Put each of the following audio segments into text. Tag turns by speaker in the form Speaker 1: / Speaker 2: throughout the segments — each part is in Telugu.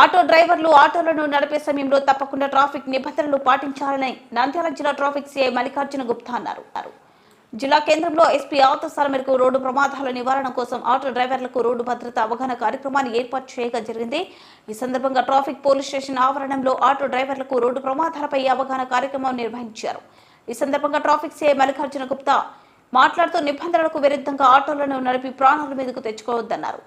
Speaker 1: ఆటో డ్రైవర్లు ఆటోలను నడిపే సమయంలో తప్పకుండా ట్రాఫిక్ నిబంధనలు పాటించాలని నంద్యాల జిల్లా ట్రాఫిక్ సిఐ మల్లికార్జున గుప్తా అన్నారు. జిల్లా కేంద్రంలో ఎస్పీ ఆదేశాల మేరకు రోడ్డు ప్రమాదాల నివారణ కోసం ఆటో డ్రైవర్లకు రోడ్డు భద్రత అవగాహన కార్యక్రమాన్ని ఏర్పాటు చేయగా జరిగింది. ఈ సందర్భంగా ట్రాఫిక్ పోలీస్ స్టేషన్ ఆవరణంలో ఆటో డ్రైవర్లకు రోడ్డు ప్రమాదాలపై అవగాహన కార్యక్రమం నిర్వహించారు. ఈ సందర్భంగా ట్రాఫిక్ సిఐ మల్లికార్జున గుప్తా మాట్లాడుతూ నిబంధనలకు విరుద్ధంగా ఆటోలను నడిపి ప్రాణాల మీదకు తెచ్చుకోవద్దన్నారు.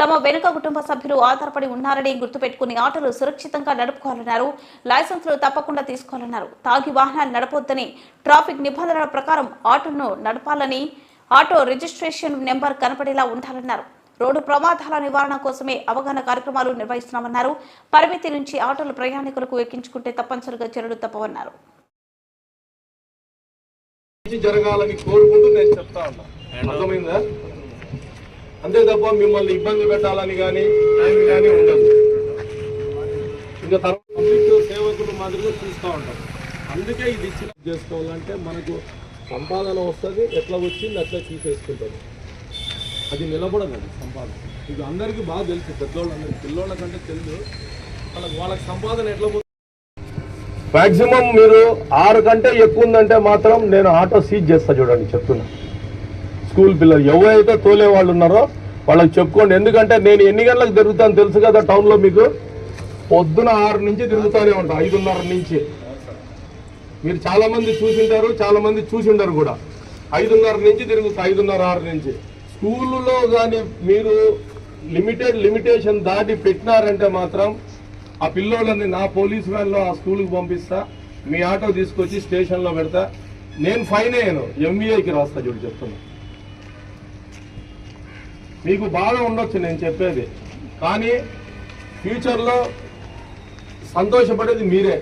Speaker 1: తమ వెనుక కుటుంబ సభ్యులు ఆధారపడి ఉన్నారని గుర్తుపెట్టుకుని ఆటోలు సురక్షితంగా నడుపుకోవాలన్నారు. లైసెన్సులు తప్పకుండా తీసుకోవాలన్నారు. తాగి వాహనాలు నడపొద్దని ట్రాఫిక్ నిబంధనల ప్రకారం ఆటోను నడపాలని ఆటో రిజిస్ట్రేషన్ నెంబర్ కనపడేలా ఉండాలన్నారు. రోడ్డు ప్రమాదాల నివారణ కోసమే అవగాహన కార్యక్రమాలు నిర్వహిస్తున్నామన్నారు. పరిమితి నుంచి ఆటోలు ప్రయాణికులకు ఎక్కించుకుంటే తప్పనిసరిగా చర్యలు తప్పవన్నారు.
Speaker 2: జరగాలని కోరుకుంటూ నేను చెప్తా ఉన్నా. అర్థమైందా? అంతే తప్ప మిమ్మల్ని ఇబ్బంది పెట్టాలని కానీ టైం కానీ ఉండదు. ఇంకా తర్వాత పబ్లిక్ సేవకులు మాదిరిగా చూస్తూ ఉంటాం. అందుకే ఇది ఇచ్చిన చేసుకోవాలంటే మనకు సంపాదన వస్తుంది ఎట్లా వచ్చింది అట్లా తీసేసుకుంటుంది అది నిలబడదు అది సంపాదన. ఇది అందరికీ బాగా తెలుసు పెద్దోళ్ళందరికీ పిల్లోళ్ళ కంటే తెలుసు. వాళ్ళకి వాళ్ళకి సంపాదన ఎట్లా మ్యాక్సిమం మీరు ఆరు కంటే ఎక్కువ ఉందంటే మాత్రం నేను ఆటో సీజ్ చేస్తా చూడండి చెప్తున్నా. స్కూల్ పిల్లలు ఎవరైతే తోలే వాళ్ళు ఉన్నారో వాళ్ళకి చెప్పుకోండి. ఎందుకంటే నేను ఎన్ని గంటలకు తిరుగుతాను తెలుసు కదా టౌన్లో మీకు? పొద్దున ఆరు నుంచి తిరుగుతూనే ఉంటా ఐదున్నర నుంచి. మీరు చాలామంది చూసింటారు చాలామంది చూసింటారు కూడా. ఐదున్నర నుంచి తిరుగుతా ఐదున్నర ఆరు నుంచి. స్కూల్లో కానీ మీరు లిమిటెడ్ లిమిటేషన్ దాటి పెట్టినారంటే మాత్రం ఆ పిల్లోళ్ళని నా పోలీస్ వ్యాన్లో ఆ స్కూల్కి పంపిస్తా మీ ఆటో తీసుకొచ్చి స్టేషన్లో పెడతా. నేను ఫైన్ అయ్యాను. ఎంవీఐకి రాస్తా చూడు చెప్తున్నాను మీకు బాధ ఉండొచ్చు నేను చెప్పేది. కానీ ఫ్యూచర్లో సంతోషపడేది మీరే.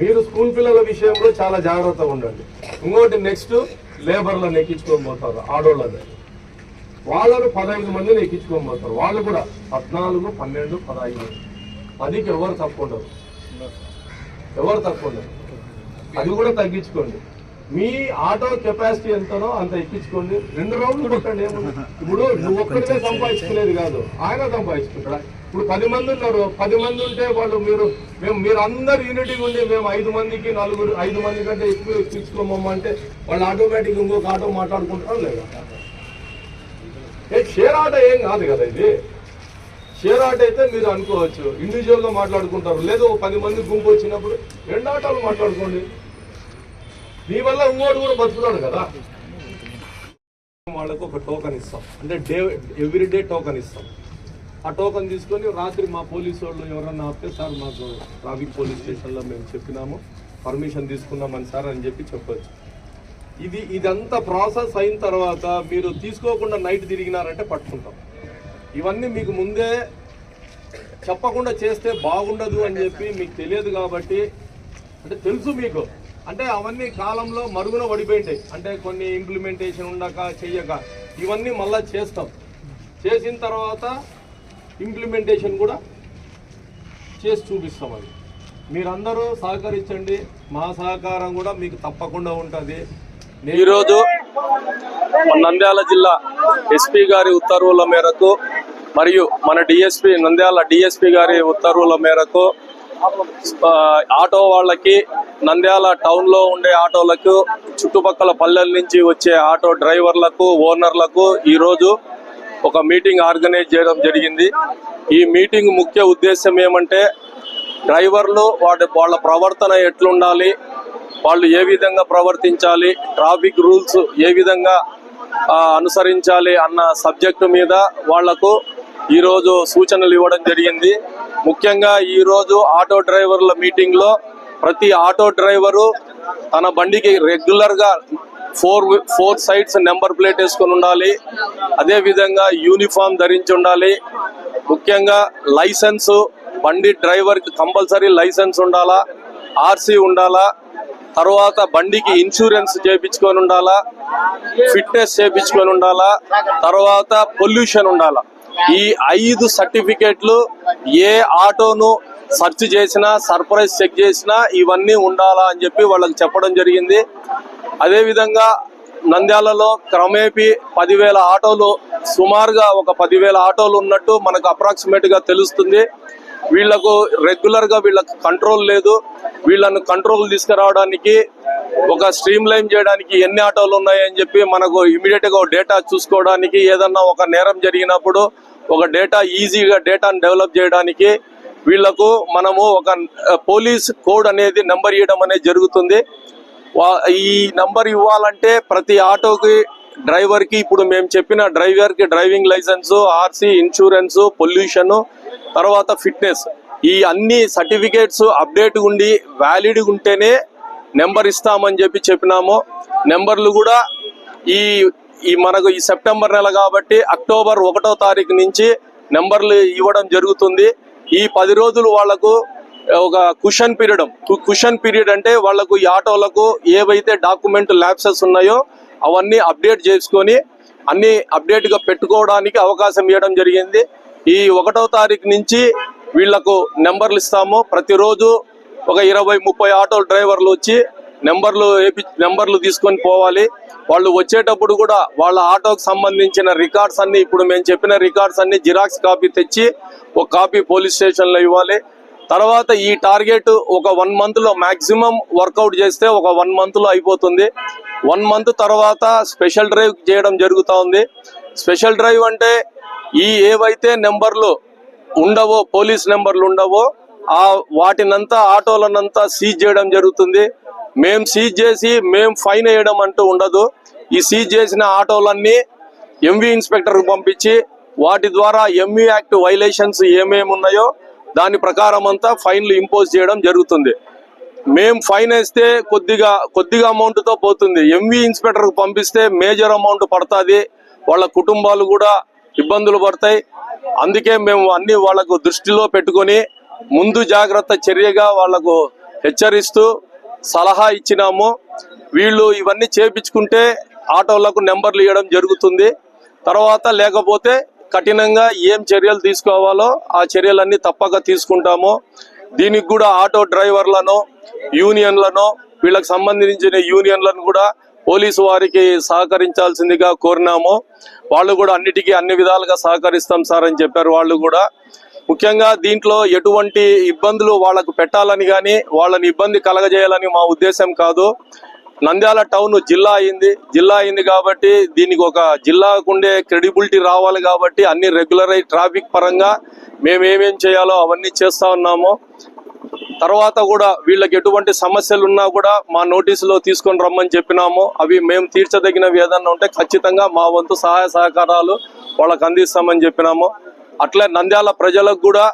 Speaker 2: మీరు స్కూల్ పిల్లల విషయంలో చాలా జాగ్రత్తగా ఉండండి. ఇంకోటి నెక్స్ట్ లేబర్లను ఎక్కించుకొని పోతారు ఆడోళ్ళని. వాళ్ళను పదహైదు మందిని ఎక్కించుకొని పోతారు. వాళ్ళు కూడా పద్నాలుగు పన్నెండు పదహైదు. పదికి ఎవరు తక్కువ ఉండరు. ఎవరు తక్కువ ఉండరు. అది కూడా తగ్గించుకోండి. మీ ఆటో కెపాసిటీ ఎంతనో అంత ఎక్కించుకోండి. రెండు రౌండ్లు కొట్టండి ఏముంది? ఇప్పుడు నువ్వు ఒక్కడితే సంపాదించుకునేది కాదు. ఆయన సంపాదించుకుంటాడా? ఇప్పుడు పది మంది ఉన్నారు. పది మంది ఉంటే వాళ్ళు మీరు మేము మీరు అందరు యూనిటీ ఉండి మేము ఐదు మందికి నలుగురు ఐదు మంది కంటే ఎక్కువ ఎక్కించుకోమమ్మంటే వాళ్ళు ఆటోమేటిక్ ఇంకొక ఆటో మాట్లాడుకుంటారా లేదా? ఏ షేర్ ఆటో ఏం కాదు కదా ఇది. షేర్ ఆటో అయితే మీరు అనుకోవచ్చు. ఇండివిజువల్గా మాట్లాడుకుంటారు. లేదు ఓ పది మంది గుంపు వచ్చినప్పుడు రెండు ఆటోలు మాట్లాడుకోండి. మీ వల్ల ఇంకోటి కూడా బతుకుతాడు కదా. వాళ్ళకు ఒక టోకన్ ఇస్తాం. అంటే డే ఎవ్రీ డే టోకన్ ఇస్తాం. ఆ టోకన్ తీసుకొని రాత్రి మా పోలీసు వాళ్ళు ఎవరన్నా ఆపితే సార్ మాకు ట్రాఫిక్ పోలీస్ స్టేషన్లో మేము చెప్పినాము. పర్మిషన్ తీసుకున్నామని సార్ అని చెప్పి చెప్పచ్చు. ఇది ఇదంతా ప్రాసెస్ అయిన తర్వాత మీరు తీసుకోకుండా నైట్ తిరిగినారంటే పట్టుకుంటాం. ఇవన్నీ మీకు ముందే చెప్పకుండా చేస్తే బాగుండదు అని చెప్పి మీకు తెలియదు కాబట్టి అంటే తెలుసు మీకు. అంటే అవన్నీ కాలంలో మరుగున పడిపోయింటాయి. అంటే కొన్ని ఇంప్లిమెంటేషన్ ఉండక చెయ్యక. ఇవన్నీ మళ్ళీ చేస్తాం. చేసిన తర్వాత ఇంప్లిమెంటేషన్ కూడా చేసి చూపిస్తాం అది. మీరందరూ సహకరించండి. మా సహకారం కూడా మీకు తప్పకుండా ఉంటుంది.
Speaker 3: ఈరోజు నంద్యాల జిల్లా ఎస్పీ గారి ఉత్తర్వుల మేరకు మరియు మన డిఎస్పి నంద్యాల డిఎస్పి గారి ఉత్తర్వుల మేరకు ఆటో వాళ్ళకి నంద్యాల టౌన్లో ఉండే ఆటోలకు చుట్టుపక్కల పల్లెల నుంచి వచ్చే ఆటో డ్రైవర్లకు ఓనర్లకు ఈరోజు ఒక మీటింగ్ ఆర్గనైజ్ చేయడం జరిగింది. ఈ మీటింగ్ ముఖ్య ఉద్దేశం ఏమంటే డ్రైవర్లు వాటి వాళ్ళ ప్రవర్తన ఎట్లుండాలి వాళ్ళు ఏ విధంగా ప్రవర్తించాలి ట్రాఫిక్ రూల్స్ ఏ విధంగా అనుసరించాలి అన్న సబ్జెక్టు మీద వాళ్ళకు ఈరోజు సూచనలు ఇవ్వడం జరిగింది. ముఖ్యంగా ఈరోజు ఆటో డ్రైవర్ల మీటింగ్లో ప్రతి ఆటో డ్రైవరు తన బండికి రెగ్యులర్గా four four sides number plate వేసుకొని ఉండాలి. అదే విధంగా యూనిఫామ్ ధరించి ఉండాలి. ముఖ్యంగా లైసెన్సు బండి డ్రైవర్కి కంపల్సరీ లైసెన్స్ ఉండాలా ఆర్సీ ఉండాలా తర్వాత బండికి ఇన్సూరెన్స్ చేపించుకొని ఉండాలా ఫిట్నెస్ చేపించుకొని ఉండాలా తర్వాత పొల్యూషన్ ఉండాలా. ఈ ఐదు సర్టిఫికేట్లు ఏ ఆటోను సెర్చ్ చేసినా సర్ప్రైజ్ చెక్ చేసినా ఇవన్నీ ఉండాలా అని చెప్పి వాళ్ళకి చెప్పడం జరిగింది. అదేవిధంగా
Speaker 2: నంద్యాలలో క్రమేపీ పదివేల ఆటోలు సుమారుగా ఒక పదివేల ఆటోలు ఉన్నట్టు మనకు అప్రాక్సిమేట్గా తెలుస్తుంది. వీళ్ళకు రెగ్యులర్గా వీళ్ళకి కంట్రోల్ లేదు. వీళ్ళను కంట్రోల్ తీసుకురావడానికి ఒక స్ట్రీమ్ లైన్ చేయడానికి ఎన్ని ఆటోలు ఉన్నాయని చెప్పి మనకు ఇమీడియట్గా డేటా చూసుకోవడానికి ఏదన్నా ఒక నేరం జరిగినప్పుడు ఒక డేటా ఈజీగా డేటాను డెవలప్ చేయడానికి వీళ్ళకు మనము ఒక పోలీస్ కోడ్ అనేది నెంబర్ ఇవ్వడం అనేది జరుగుతుంది. వా- ఈ నంబర్ ఇవ్వాలంటే ప్రతి ఆటోకి డ్రైవర్కి ఇప్పుడు మేము చెప్పిన డ్రైవర్కి driving license RC insurance pollution తర్వాత ఫిట్నెస్ ఈ అన్ని సర్టిఫికేట్స్ అప్డేట్ ఉండి వ్యాలిడ్ ఉంటేనే నెంబర్ ఇస్తామని చెప్పి చెప్పినాము. నెంబర్లు కూడా ఈ ఈ మనకు ఈ సెప్టెంబర్ నెల కాబట్టి అక్టోబర్ ఒకటో తారీఖు నుంచి నెంబర్లు ఇవ్వడం జరుగుతుంది. ఈ పది రోజులు వాళ్ళకు ఒక కుషన్ పీరియడ్ కుషన్ పీరియడ్ అంటే వాళ్ళకు ఈ ఆటోలకు ఏవైతే డాక్యుమెంట్ ల్యాప్సెస్ ఉన్నాయో అవన్నీ అప్డేట్ చేసుకొని అన్ని అప్డేట్గా పెట్టుకోవడానికి అవకాశం ఇవ్వడం జరిగింది. ఈ ఒకటో తారీఖు నుంచి వీళ్ళకు నెంబర్లు ఇస్తాము. ప్రతిరోజు ఒక ఇరవై ముప్పై ఆటో డ్రైవర్లు వచ్చి నెంబర్లు వేపి నెంబర్లు తీసుకొని పోవాలి. వాళ్ళు వచ్చేటప్పుడు కూడా వాళ్ళ ఆటోకు సంబంధించిన రికార్డ్స్ అన్ని ఇప్పుడు మేము చెప్పిన రికార్డ్స్ అన్ని జిరాక్స్ కాపీ తెచ్చి ఒక కాపీ పోలీస్ స్టేషన్లో ఇవ్వాలి. తర్వాత ఈ టార్గెట్ ఒక వన్ మంత్లో మాక్సిమం వర్కౌట్ చేస్తే ఒక వన్ మంత్లో అయిపోతుంది. వన్ మంత్ తర్వాత స్పెషల్ డ్రైవ్ చేయడం జరుగుతూ ఉంది. స్పెషల్ డ్రైవ్ అంటే ఈ ఏవైతే నెంబర్లు ఉండవో పోలీస్ నెంబర్లు ఉండవో ఆ వాటినంతా ఆటోలనంతా సీజ్ చేయడం జరుగుతుంది. మేం సీజ్ చేసి మేం ఫైన్ వేయడం అంటూ ఉండదు. ఈ సీజ్ చేసిన ఆటోలన్నీ ఎంవి ఇన్స్పెక్టర్కి పంపించి వాటి ద్వారా ఎంవి యాక్ట్ వైలేషన్స్ ఏమేమి ఉన్నాయో దాని ప్రకారం అంతా ఫైన్లు ఇంపోజ్ చేయడం జరుగుతుంది. మేము ఫైన్ వేస్తే కొద్దిగా కొద్దిగా అమౌంట్తో పోతుంది. ఎంవి ఇన్స్పెక్టర్కి పంపిస్తే మేజర్ అమౌంట్ పడుతుంది. వాళ్ళ కుటుంబాలు కూడా ఇబ్బందులు పడతాయి. అందుకే మేము అన్ని వాళ్ళకు దృష్టిలో పెట్టుకొని ముందు జాగ్రత్త చర్యగా వాళ్ళకు హెచ్చరిస్తూ సలహా ఇచ్చినాము. వీళ్ళు ఇవన్నీ చేపించుకుంటే ఆటోలకు నెంబర్లు ఇవ్వడం జరుగుతుంది. తర్వాత లేకపోతే కఠినంగా ఏం చర్యలు తీసుకోవాలో ఆ చర్యలన్నీ తప్పక తీసుకుంటాము. దీనికి కూడా ఆటో డ్రైవర్లను యూనియన్లను వీళ్ళకి సంబంధించిన యూనియన్లను కూడా పోలీసు వారికి సహకరించాల్సిందిగా కోరినాము. వాళ్ళు కూడా అన్నిటికీ అన్ని విధాలుగా సహకరిస్తాం సార్ అని చెప్పారు వాళ్ళు కూడా. ముఖ్యంగా దీంట్లో ఎటువంటి ఇబ్బందులు వాళ్ళకు పెట్టాలని కానీ వాళ్ళని ఇబ్బంది కలగజేయాలని మా ఉద్దేశం కాదు. నంద్యాల టౌన్ జిల్లా అయింది. జిల్లా అయింది కాబట్టి దీనికి ఒక జిల్లాకు ఉండే క్రెడిబిలిటీ రావాలి కాబట్టి అన్ని రెగ్యులర్ ట్రాఫిక్ పరంగా మేము ఏమేం చేయాలో అవన్నీ చేస్తా ఉన్నాము. తర్వాత కూడా వీళ్ళకి ఎటువంటి సమస్యలు ఉన్నా కూడా మా నోటీసులో తీసుకొని రమ్మని చెప్పినాము. అవి మేము తీర్చదగినవి ఏదన్నా ఉంటే ఖచ్చితంగా మా వంతు సహాయ సహకారాలు వాళ్ళకి అందిస్తామని చెప్పినాము. అట్లే నంద్యాల ప్రజలకు కూడా